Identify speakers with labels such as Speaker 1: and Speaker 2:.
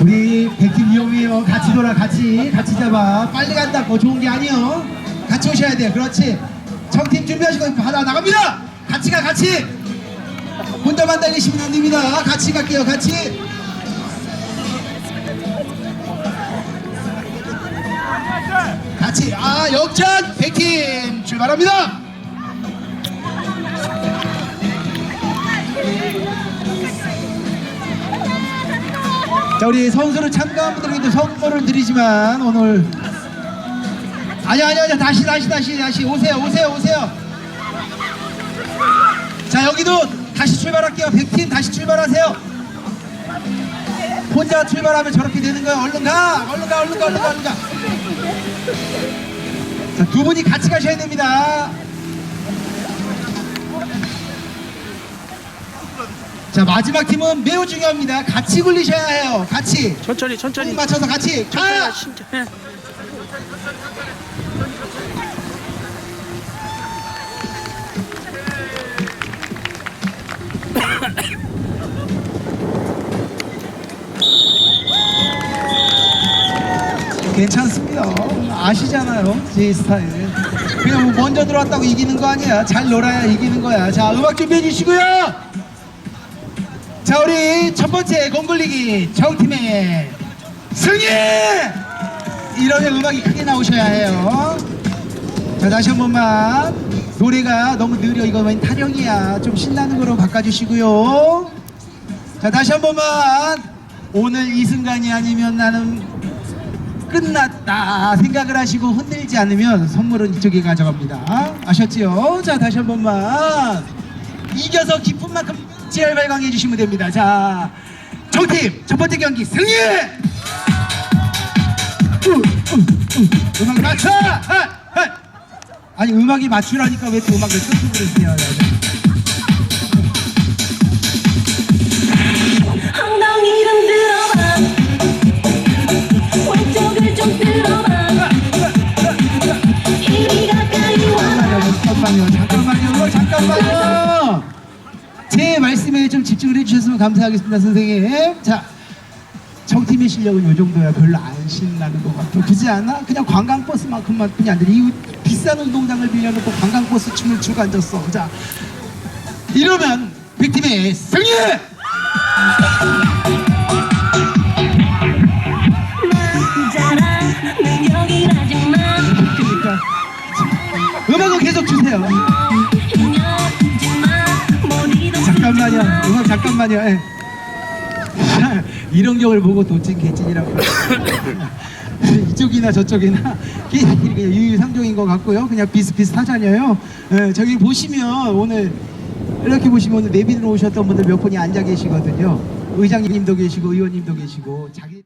Speaker 1: 우리 백팀 위험해요. 같이 돌아, 같이, 같이 잡아. 빨리 간다 고 좋은 게 아니요. 같이 오셔야 돼요. 그렇지. 청팀 준비하시고 하나 나갑니다. 같이 가, 같이. 혼자만 달리시면 안 됩니다. 같이 갈게요, 같이. 같이. 아, 역전 백팀 출발합니다. 자 우리 선수를 참가한 분들에게도 선물을 드리지만 오늘 아니 아니 아니 다시 다시 다시 다시 오세요 오세요 오세요. 자 여기도 다시 출발할게요. 100팀 다시 출발하세요. 혼자 출발하면 저렇게 되는 거야? 얼른 가 얼른 가 얼른 가 얼른 가 얼른 가자두 분이 같이 가셔야 됩니다 자 마지막 팀은 매우 중요합니다 같이 굴리셔야 해요 같이
Speaker 2: 천천히 천천히
Speaker 1: 맞춰서 같이
Speaker 2: 천천히
Speaker 1: 가!
Speaker 2: 진짜 해.
Speaker 1: 괜찮습니다. 아시잖아요. 제 스타일. 그냥 뭐 먼저 들어왔다고 이기는 거 아니야. 잘 놀아야 이기는 거야. 자, 음악 준비해 주시고요. 자, 우리 첫 번째 공굴리기 정팀의 승리! 이러면 음악이 크게 나오셔야 해요. 자, 다시 한 번만. 노래가 너무 느려. 이거 웬 타령이야. 좀 신나는 거로 바꿔주시고요. 자, 다시 한 번만. 오늘 이 순간이 아니면 나는 끝났다 생각을 하시고 흔들지 않으면 선물은 이쪽에 가져갑니다. 아셨지요? 자 다시 한 번만 이겨서 기쁜 만큼 지랄 발광해 주시면 됩니다. 자 정팀 첫 번째 경기 승리! 음악 맞춰! 아니 음악이 맞추라니까 왜 또 음악을 끊고 그러세요?
Speaker 3: 엉덩이를 들어봐 왼쪽을 좀 들어봐 이리 가까이 와
Speaker 1: 잠깐만요, 잠깐만요, 잠깐만요, 잠깐만요. 제 말씀에 좀 집중을 해주셨으면 감사하겠습니다, 선생님. 자, 정팀의 실력은 이 정도야. 별로 안 신나는 것 같아. 그지 않아? 그냥 관광버스만큼만 뿐이 안 돼. 이 비싼 운동장을 빌려놓고 관광버스 춤을 추고 앉았어. 자, 이러면 백팀의 승리! 그러니까 음악은 계속 주세요. 잠깐만요. 음악 잠깐만요. 예. 이런 경을 보고 도찐 개찐이라고. 이쪽이나 저쪽이나 유유상종인 것 같고요. 그냥 비슷비슷하잖아요. 예, 저기 보시면 오늘 이렇게 보시면 오늘 내빈으로 오셨던 분들 몇 분이 앉아 계시거든요. 의장님도 계시고 의원님도 계시고 자기.